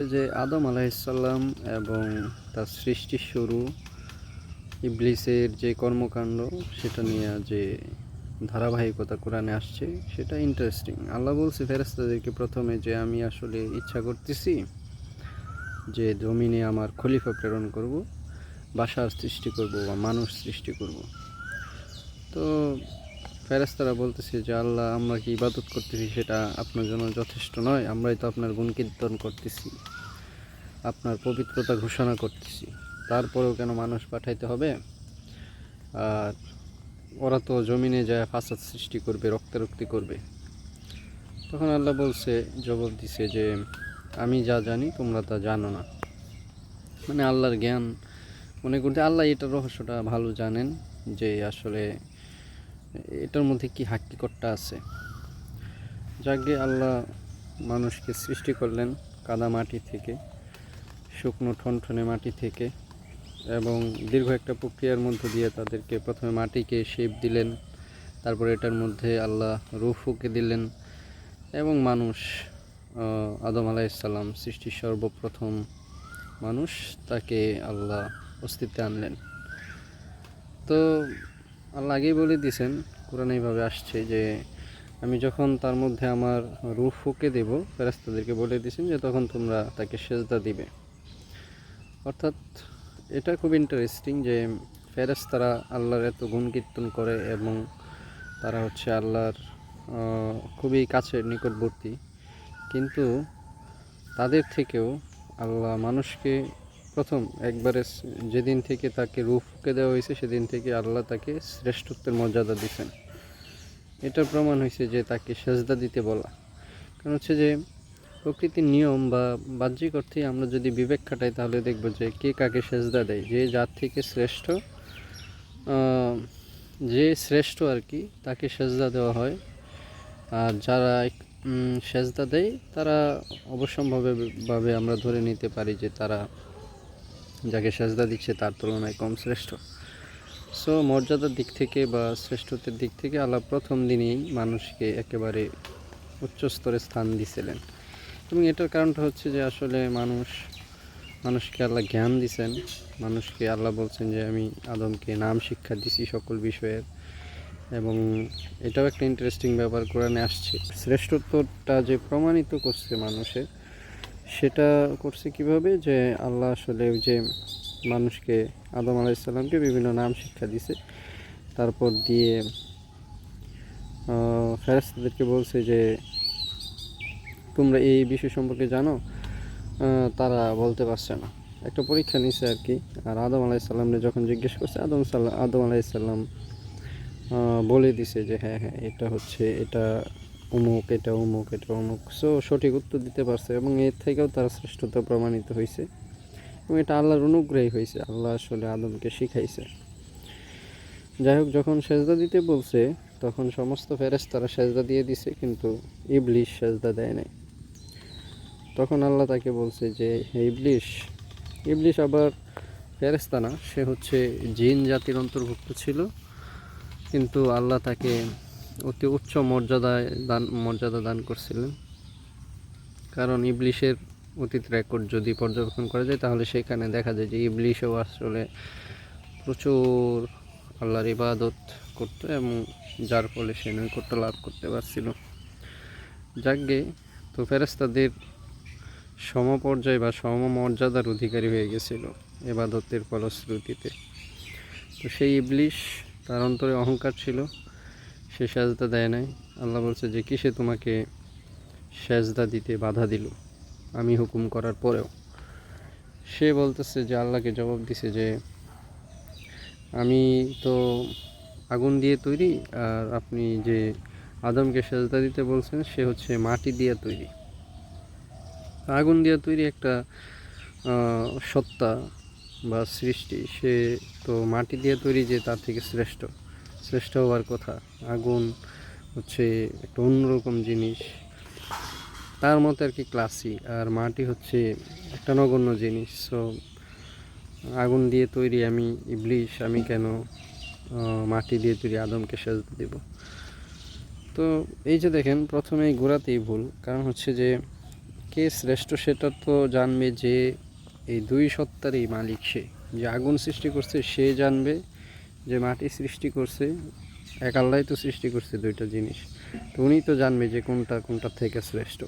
যে আদম আলাইসাল্লাম এবং তার সৃষ্টির শুরু ইবলিসের যে কর্মকাণ্ড, সেটা নিয়ে যে ধারাবাহিকতা কোরআনে আসছে, সেটা ইন্টারেস্টিং আল্লাহ বলছে ফেরেস্তাদেরকে প্রথমে যে আমি আসলে ইচ্ছা করতেছি যে জমিনে আমার খলিফা প্রেরণ করব, বাসার সৃষ্টি করব বা মানুষ সৃষ্টি করব। তো ফেরেস্তারা বলতেছে যে, আল্লাহ, আমরা কি ইবাদত করতেছি সেটা আপনার জন্য যথেষ্ট নয়, আমরাই তো আপনার গুণ কীর্তন করতেছি, আপনার পবিত্রতা ঘোষণা করতেছি। তারপরেও কেন মানুষ পাঠাইতে হবে? আর ওরা তো জমিনে যায়, ফাসাদ সৃষ্টি করবে, রক্তারক্তি করবে। তখন আল্লাহ বলছে, জবাব দিছে যে, আমি যা জানি, তোমরা তা জানো না। মানে আল্লাহর জ্ঞান মনে করতে, আল্লাহ এটার রহস্যটা ভালো জানেন যে, আসলে এটার মধ্যে কি হাক্কিকতটা আছে? যাকে আল্লাহ মানুষকে সৃষ্টি করলেন কাদা মাটি থেকে, শুকনো ঠনঠনে মাটি থেকে এবং দীর্ঘ একটা প্রক্রিয়ার মধ্য দিয়ে তাদেরকে প্রথমে মাটিকে শেপ দিলেন, তারপর এটার মধ্যে আল্লাহ রুফুকে দিলেন এবং মানুষ আদম আলাইসাল্লাম সৃষ্টির সর্বপ্রথম মানুষ তাকে আল্লাহ অস্তিত্বে আনলেন। তো আল্লাহ আগেই বলে দিয়েছেন কোরআন এইভাবে আসছে যে আমি যখন তার মধ্যে আমার রূহ ফুঁকে দেব ফেরাস্তাদেরকে বলে দিয়েছেন যে তখন তোমরা তাকে সেজদা দিবে। অর্থাৎ এটা খুব ইন্টারেস্টিং যে ফেরেস্তারা আল্লাহর এত গুণ কীর্তন করে এবং তারা হচ্ছে আল্লাহর খুবই কাছের, নিকটবর্তী। কিন্তু তাদের থেকেও আল্লাহ মানুষকে প্রথম একবারে যেদিন থেকে তাকে রূপ ফুঁকে দেওয়া হয়েছে, সেদিন থেকে আল্লাহ তাকে শ্রেষ্ঠত্বের মর্যাদা দিচ্ছেন এটার প্রমাণ হয়েছে যে তাকে সেজদা দিতে বলা। কারণ হচ্ছে যে প্রকৃতির নিয়ম বা বাহ্যিক অর্থে আমরা যদি বিবেক খাটাই, তাহলে দেখব যে কে কাকে সেজদা দেয়। যে যার থেকে শ্রেষ্ঠ যে শ্রেষ্ঠ আর কি, তাকে সেজদা দেওয়া হয়। আর যারা সেজদা দেয়, তারা অবশ্যম্ভাবে ভাবে আমরা ধরে নিতে পারি যে তারা যাকে সেজদা দিচ্ছে তার তুলনায় কম শ্রেষ্ঠ। সো মর্যাদার দিক থেকে বা শ্রেষ্ঠত্বের দিক থেকে আল্লাহ প্রথম দিনেই মানুষকে একেবারে উচ্চ স্তরে স্থান দিয়েছিলেন এবং এটার কারণটা হচ্ছে যে আসলে মানুষ, মানুষকে আল্লাহ জ্ঞান দিছেন। মানুষকে আল্লাহ বলছেন যে, আমি আদমকে নাম শিক্ষা দিছি সকল বিষয়ের। এবং এটাও একটা ইন্টারেস্টিং ব্যাপার, কোরআনে আসছে। শ্রেষ্ঠত্বটা যে প্রমাণিত করছে মানুষের সেটা করছে কীভাবে? যে আল্লাহ আসলে যে মানুষকে, আদম আলাইসাল্লামকে বিভিন্ন নাম শিক্ষা দিছে। তারপর দিয়ে ফেরাস্তাদেরকে বলছে যে, তোমরা এই বিষয় সম্পর্কে জানো? তারা বলতে পারছে না। একটা পরীক্ষা নিছে আর কি আর আদম আলাইসাল্লামকে যখন জিজ্ঞেস করছে, আদম সাল্লাম আদম আলাইসাল্লাম বলে দিছে যে হ্যাঁ হ্যাঁ এটা হচ্ছে, এটা অমুক, এটা অমুক এটা অমুক। সো সঠিক উত্তর দিতে পারছে এবং এর থেকেও তার শ্রেষ্ঠতা প্রমাণিত হয়েছে এবং এটা আল্লাহর অনুগ্রহী হয়েছে আল্লাহ আসলে আদমকে শিখাইছে। যাই হোক, যখন সেজদা দিতে বলছে, তখন সমস্ত ফেরেশতারা সেজদা দিয়ে দিছে, কিন্তু ইবলিশ সেজদা দেয় নাই। তখন আল্লাহ তাকে বলছে যে, হে ইবলিশ ইবলিশ আবার ফেরেস্তা না, সে হচ্ছে জিন জাতির অন্তর্ভুক্ত ছিল, কিন্তু আল্লাহ তাকে অতি উচ্চ মর্যাদায় দান, মর্যাদা দান করছিলেন। কারণ ইবলিশের অতীত রেকর্ড যদি পর্যবেক্ষণ করা যায়, তাহলে সেখানে দেখা যায় যে ইবলিশও আসলে প্রচুর আল্লাহর ইবাদত করত এবং যার ফলে সে নৈকট্য লাভ করতে পারছিল। যাকে তো ফেরেস্তাদের সমপর্যায় বা সমমর্যাদার অধিকারী হয়ে গেছিল এবাদতের ফলশ্রুতিতে। তো সেই ইবলিশ তার অন্তরে অহংকার ছিল। সে সেজদা দেয় নাই। আল্লাহ বলছে যে, কিসে তোমাকে সেজদা দিতে বাধা দিল? আমি হুকুম করার পরেও। সে বলতেছে যে, আল্লাহকে জবাব দিছে যে, আমি তো আগুন দিয়ে তৈরি, আর আপনি যে আদমকে সেজদা দিতে বলছেন, সে হচ্ছে মাটি দিয়ে তৈরি। আগুন দিয়ে তৈরি একটা সত্তা বা সৃষ্টি। সে তো মাটি দিয়ে তৈরি যে, তার থেকে শ্রেষ্ঠ। শ্রেষ্ঠ হওয়ার কথা। আগুন হচ্ছে একটা অন্যরকম জিনিস। তার মতো আর কি ক্লাসি আর মাটি হচ্ছে একটা নগণ্য জিনিস। সো আগুন দিয়ে তৈরি আমি ইবলিশ, আমি কেন মাটি দিয়ে তৈরি আদমকে সেজদা দেব? তো এই যে দেখেন প্রথমে গোড়াতেই ভুল। কারণ হচ্ছে যে, কে শ্রেষ্ঠ সেটা তো জানবে যে, এই দুই সত্তারই মালিক সে। যে আগুন সৃষ্টি করছে, সে জানবে। যে মাটি সৃষ্টি করছে, এক আল্লাহ তো সৃষ্টি করছে দুইটা জিনিস। তো উনি তো জানবে যে কোনটা কোনটা থেকে শ্রেষ্ঠ।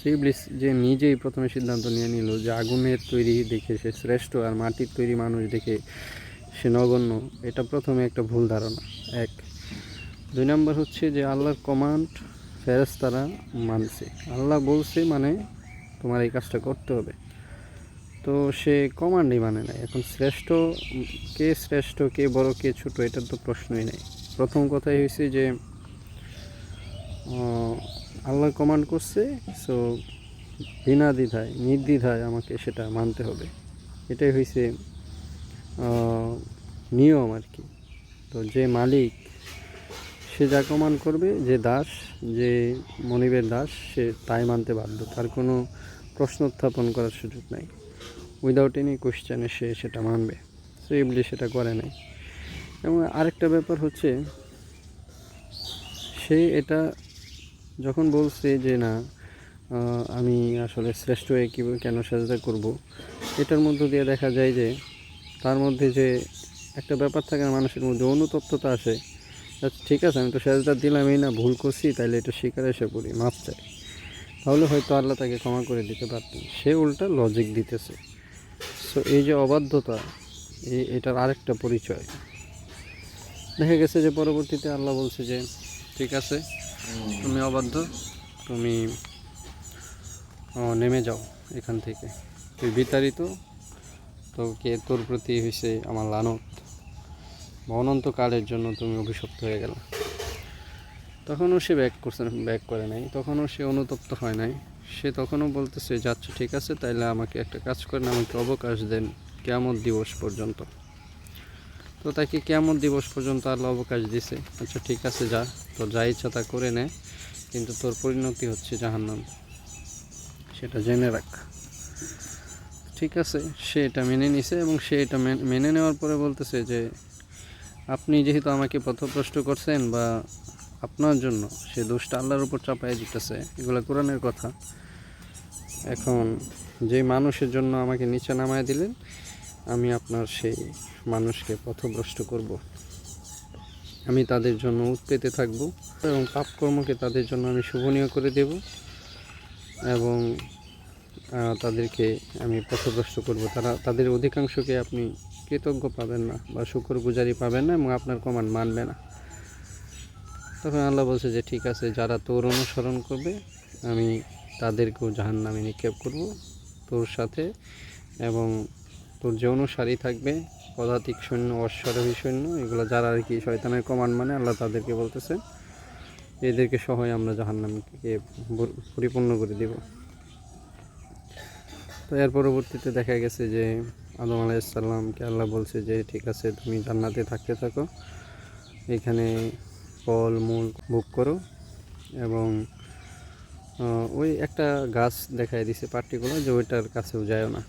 সেই ব্লিস যে নিজেই প্রথমে সিদ্ধান্ত নিয়ে নিল যে আগুনের তৈরি দেখে সে শ্রেষ্ঠ আর মাটির তৈরি মানুষ দেখে সে নগণ্য, এটা প্রথমে একটা ভুল ধারণা। এক, দুই নম্বর হচ্ছে যে আল্লাহর কমান্ড ফেরেশতারা মানছে। আল্লাহ বলছে মানে তোমার এই কাজটা করতে হবে। তো সে কমান্ডই মানে না এখন শ্রেষ্ঠ কে শ্রেষ্ঠ, কে বড়, কে ছোট, এটার তো প্রশ্নই নেই। প্রথম কথাই হয়েছে যে আল্লাহ কমান্ড করছে, সো বিনা দ্বিধায়, নির্দ্বিধায় আমাকে সেটা মানতে হবে। এটাই হয়েছে নিয়ম আর কি। তো যে মালিক, সে যা কমান্ড করবে, যে দাস, যে মনিবের দাস, সে তাই মানতে বাধ্য। তার কোনো প্রশ্ন উত্থাপন করার সুযোগ নাই। উইদাউট এনি কোশ্চেনে সে সেটা মানবে। সো ইবলি সেটা করে নাই এবং আরেকটা ব্যাপার হচ্ছে সে এটা যখন বলছে যে না আমি আসলে শ্রেষ্ঠ হয়ে কী কেন সাজদা করব এটার মধ্য দিয়ে দেখা যায় যে তার মধ্যে যে একটা ব্যাপার থাকে মানুষের মধ্যে অনুতপ্ততা আসে আচ্ছা, ঠিক আছে আমি তো সাজদা দিলামই না ভুল করছি তাইলে এটা স্বীকার এসে পড়ি মাপ চাই। তাহলে হয়তো আল্লাহ তাকে ক্ষমা করে দিতে পারতেন। সে উল্টা লজিক দিতেছে। সো এই যে অবাধ্যতা, এই এটার আরেকটা পরিচয়। দেখা গেছে যে পরবর্তীতে আল্লাহ বলছে যে, ঠিক আছে, তুমি অবাধ্য, তুমি নেমে যাও এখান থেকে। তুই বিতাড়িত, তোকে, তোর প্রতি হয়েছে আমার লানত। বা অনন্তকালের জন্য তুমি অভিশপ্ত হয়ে গেল। তখনও সে ব্যাক করছে, ব্যাক করে নাই। তখনও সে অনুতপ্ত হয় নাই। সে তখনও বলতেছে, যাচ্ছে, ঠিক আছে, তাইলে আমাকে একটা কাজ করেন, আমাকে অবকাশ দেন কেমন দিবস পর্যন্ত। তো তাকে কেমন দিবস পর্যন্ত আল্লাহ অবকাশ দিছে। আচ্ছা ঠিক আছে, যা, তোর যা ইচ্ছা তা করে নে, কিন্তু তোর পরিণতি হচ্ছে জাহান্নাম। সেটা জেনে রাখ। ঠিক আছে, সে এটা মেনে নিছে এবং সে এটা মেনে- নেওয়ার পরে বলতেছে যে, আপনি যেহেতু আমাকে পথভ্রষ্ট করছেন বা আপনার জন্য সে দোষটা আল্লাহর উপর চাপাই দিতেছে, এগুলো কোরআনের কথা। এখন যে মানুষের জন্য আমাকে নিচে নামায় দিলেন, আমি আপনার সেই মানুষকে পথভ্রষ্ট করব। আমি তাদের জন্য উৎপেতে থাকব এবং পাপকর্মকে তাদের জন্য আমি শুভনীয় করে দেব এবং তাদেরকে আমি পথভ্রষ্ট করব। তারা, তাদের অধিকাংশকে আপনি কৃতজ্ঞ পাবেন না বা শুকর গুজারি পাবেন না এবং আপনার কমান মানবে না। তখন আল্লাহ বলছে যে, ঠিক আছে, যারা তোর অনুসরণ করবে, আমি তাদেরকেও জাহান নামে নিক্ষেপ করব তোর সাথে এবং তোর যে অনুসারী থাকবে, পদাতিক সৈন্য, অশ্বারোহী সৈন্য, এগুলো যারা আর কি শয়তানের কমান্ড মানে আল্লাহ তাদেরকে বলতেছে, এদেরকে সহই আমরা জাহান্নামকে পরিপূর্ণ করে দেব। তো এর পরবর্তীতে দেখা গেছে যে, আদম আলাইসাল্লামকে আল্লাহ বলছে যে, ঠিক আছে, তুমি জান্নাতে থাকতে থাকো। এখানে ফল মূল ভোগ করো এবং ওই একটা গাছ দেখাই দিছে পার্টিকুলার যে ওইটার কাছেও যায়ও না।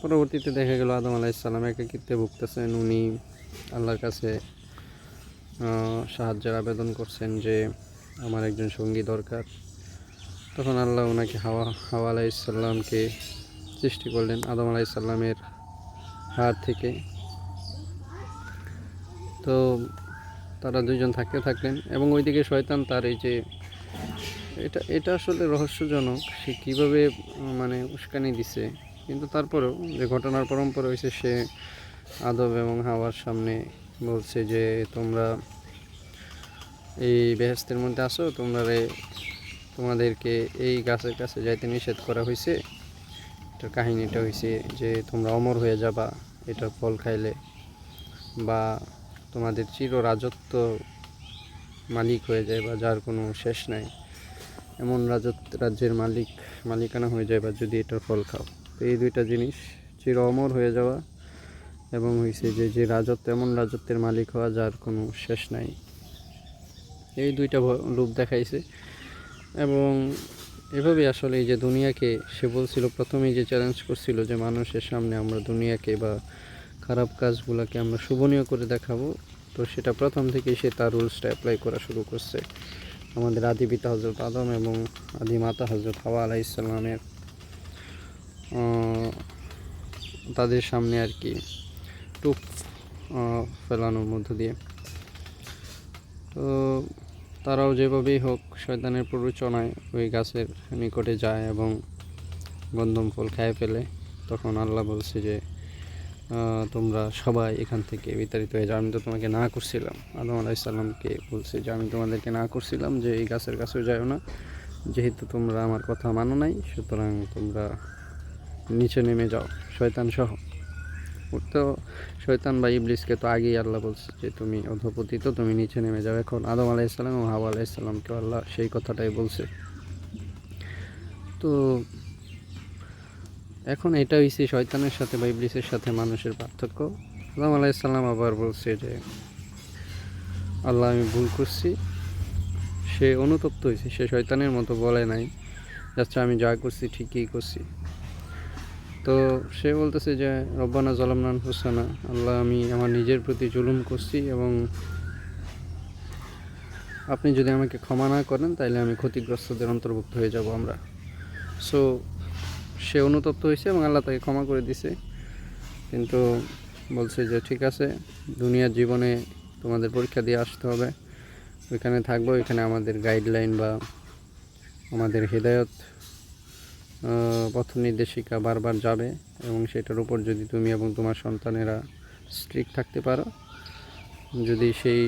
পরবর্তীতে দেখা গেল আদম আলাইসাল্লাম একাকিত্বে ভুগতেছেন। উনি আল্লাহর কাছে সাহায্যের আবেদন করছেন যে আমার একজন সঙ্গী দরকার। তখন আল্লাহ ওনাকে হাওয়া হাওয়া আলাইসাল্লামকে সৃষ্টি করলেন আদম আলাইসাল্লামের হাত থেকে। তো তারা দুজন থাকতে থাকলেন এবং ওইদিকে শয়তান তার এই যে এটা এটা আসলে রহস্যজনক সে কীভাবে মানে উস্কানি দিছে। কিন্তু তারপরেও যে ঘটনার পরম্পরা হয়েছে সে আদব এবং হাওয়ার সামনে বলছে যে, তোমরা এই বেহেস্তের মধ্যে আসো তোমরা তোমাদেরকে এই গাছের কাছে যাইতে নিষেধ করা হয়েছে এটার কাহিনীটা হয়েছে যে, তোমরা অমর হয়ে যাবা এটার ফল খাইলে বা তোমাদের চির রাজত্ব মালিক হয়ে যায় বা যার কোনো শেষ নাই। এমন রাজত্ব, রাজ্যের মালিক, মালিকানা হয়ে যায় বা যদি এটার ফল খাও। তো এই দুইটা জিনিস চির অমর হয়ে যাওয়া এবং হয়েছে যে যে রাজত্ব, এমন রাজত্বের মালিক হওয়া যার কোনো শেষ নাই। এই দুইটা রূপ দেখাইছে। এবং এভাবে আসলে এই যে দুনিয়াকে, সে বলছিল, প্রথমেই যে চ্যালেঞ্জ করছিল যে মানুষের সামনে আমরা দুনিয়াকে বা খারাপ কাজগুলোকে আমরা শোভনীয় করে দেখাবো। তো সেটা প্রথম থেকেই সে তার রুলসটা অ্যাপ্লাই করা শুরু করছে। আমাদের আদি পিতা হজরত আদম এবং আদি মাতা হজরত হাওয়া আলাহ ইসলামের তাদের সামনে আর কি আহ, ফেলানোর মধ্য দিয়ে। তো তারাও যেভাবেই হোক শয়তানের প্ররোচনায় ওই গাছের নিকটে যায় এবং গন্ধম ফল খেয়ে ফেলে তখন আল্লাহ বলছে যে তোমরা সবাই এখান থেকে বিতাড়িত হয়ে যাও। আমি তো তোমাকে না করছিলাম। আদম আলাইসাল্লামকে বলছে যে, আমি তোমাদেরকে না করছিলাম যে, এই গাছের কাছেও যাও না। যেহেতু তোমরা আমার কথা মানো নাই, সুতরাং তোমরা নিচে নেমে যাও, শয়তান সহ। তো শয়তান বা ইবলিসকে তো আগেই আল্লাহ বলছে যে, তুমি অধপতিত, তুমি নিচে নেমে যাও। এখন আদম আলাইসাল্লাম ও হাওয়া আলাইসাল্লামকে আল্লাহ সেই কথাটাই বলছে। তো এখন এটা হয়েছে শয়তানের সাথে বা ইবলিসের সাথে মানুষের পার্থক্য। আদম আলাইসাল্লাম আবার বলছে যে, আল্লাহ আমি ভুল করছি। সে অনুতপ্ত হয়েছে সে শয়তানের মতো বলে নাই, যাচ্ছে আমি যা করছি ঠিকই করছি। তো সে বলতেছে যে, রব্বানা জলামনান হোসানা আল্লাহ আমি আমার নিজের প্রতি জুলুম করছি এবং আপনি যদি আমাকে ক্ষমা না করেন তাহলে আমি ক্ষতিগ্রস্তদের অন্তর্ভুক্ত হয়ে যাব আমরা। সো সে অনুতপ্ত হয়েছে এবং আল্লাহ তাকে ক্ষমা করে দিছে। কিন্তু বলছে যে, ঠিক আছে, দুনিয়ার জীবনে তোমাদের পরীক্ষা দিয়ে আসতে হবে। ওইখানে থাকব, ওইখানে আমাদের গাইডলাইন বা আমাদের হৃদায়ত পথ নির্দেশিকা বারবার যাবে এবং সেটার উপর যদি তুমি এবং তোমার সন্তানেরা স্ট্রিক্ট থাকতে পারো, যদি সেই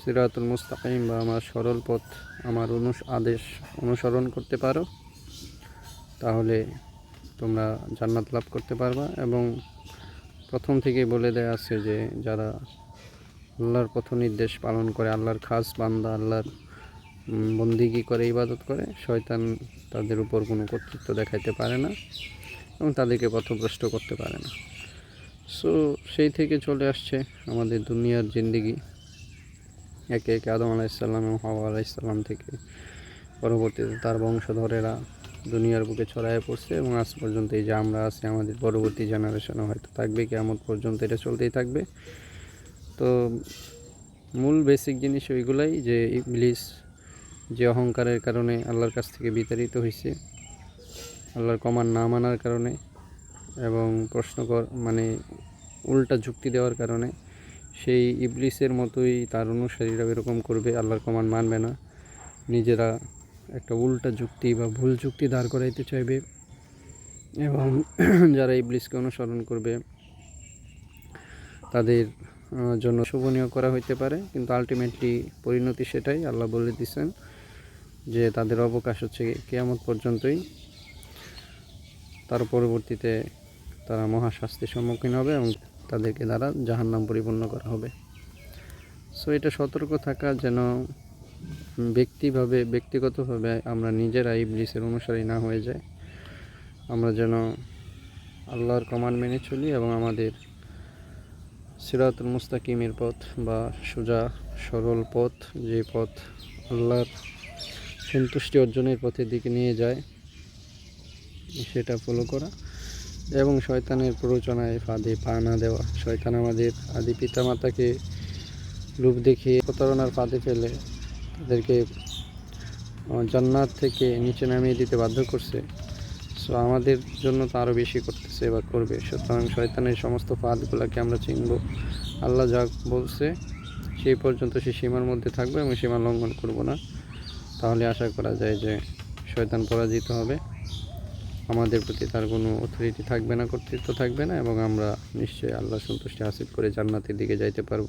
সিরাতুল মুস্তাকিম বা আমার সরল পথ, আমার অনুস, আদেশ অনুসরণ করতে পারো, তাহলে তোমরা জান্নাত লাভ করতে পারবা এবং প্রথম থেকেই বলে দেয়া আছে যে যারা আল্লাহর পথ নির্দেশ পালন করে, আল্লাহর খাস বান্দা, আল্লাহর বন্দিগি করে, ইবাদত করে, শয়তান তাদের উপর কোনো কর্তৃত্ব দেখাইতে পারে না এবং তাদেরকে পথভ্রষ্ট করতে পারে না। সো সেই থেকে চলে আসছে আমাদের দুনিয়ার জিন্দিগি। একে একে আদম আলাইসাল্লাম এবং হাওয়া আলাইসাল্লাম থেকে পরবর্তীতে তার বংশধরেরা দুনিয়ার বুকে ছড়ায় পড়ছে এবং আজ পর্যন্ত এই যে আমরা আছি, আমাদের পরবর্তী জেনারেশনও হয়তো থাকবে কেমন পর্যন্ত এটা চলতেই থাকবে। তো মূল বেসিক জিনিস ওইগুলাই যে ইবলিস যে অহংকারের কারণে আল্লাহর কাছ থেকে বিতাড়িত হয়েছে আল্লাহর কমান না মানার কারণে এবং প্রশ্ন মানে উল্টা যুক্তি দেওয়ার কারণে সেই ইবলিসের মতোই তার অনুসারীরা এরকম করবে, আল্লাহর কমান মানবে না। নিজেরা একটা উল্টা যুক্তি বা ভুল যুক্তি দাঁড় করাইতে চাইবে এবং যারা এই ইবলিসকে অনুসরণ করবে, তাদের জন্য শোভনীয় করা হইতে পারে। কিন্তু আলটিমেটলি পরিণতি সেটাই। আল্লাহ বলে দিচ্ছেন যে তাদের অবকাশ হচ্ছে কেয়ামত পর্যন্তই। তার পরবর্তীতে তারা মহাশাস্তির সম্মুখীন হবে এবং তাদেরকে দ্বারা জাহান্নাম পরিপূর্ণ করা হবে। সো এটা সতর্ক থাকা যেন ব্যক্তিভাবে, ব্যক্তিগতভাবে আমরা নিজেরা ইবলিসের অনুসারী না হয়ে যায় আমরা যেন আল্লাহর কমান্ড মেনে চলি এবং আমাদের সিরাতুল মুস্তাকিমের পথ বা সোজা, সরল পথ, যে পথ আল্লাহর সন্তুষ্টি অর্জনের পথের দিকে নিয়ে যায়, সেটা ফলো করা এবং শয়তানের প্ররোচনায় ফাঁদে পা না দেওয়া। শয়তান আমাদের আদি পিতামাতাকে রূপ দেখিয়ে প্রতারণার ফাঁদে ফেলে তাদেরকে জান্নাত থেকে নিচে নামিয়ে দিতে বাধ্য করছে। সো আমাদের জন্য তো আরও বেশি করতেছে বা করবে। সুতরাং শয়তানের সমস্ত ফাঁদগুলোকে আমরা চিনব। আল্লাহ যা বলছে, সেই পর্যন্ত সে সীমার মধ্যে থাকব এবং সীমা লঙ্ঘন করব না। তাহলে আশা করা যায় যে শয়তান পরাজিত হবে। আমাদের প্রতি তার কোনো অথরিটি থাকবে না, কর্তৃত্ব থাকবে না এবং আমরা নিশ্চয়ই আল্লাহ সন্তুষ্টি হাসিল করে জান্নাতের দিকে যাইতে পারব।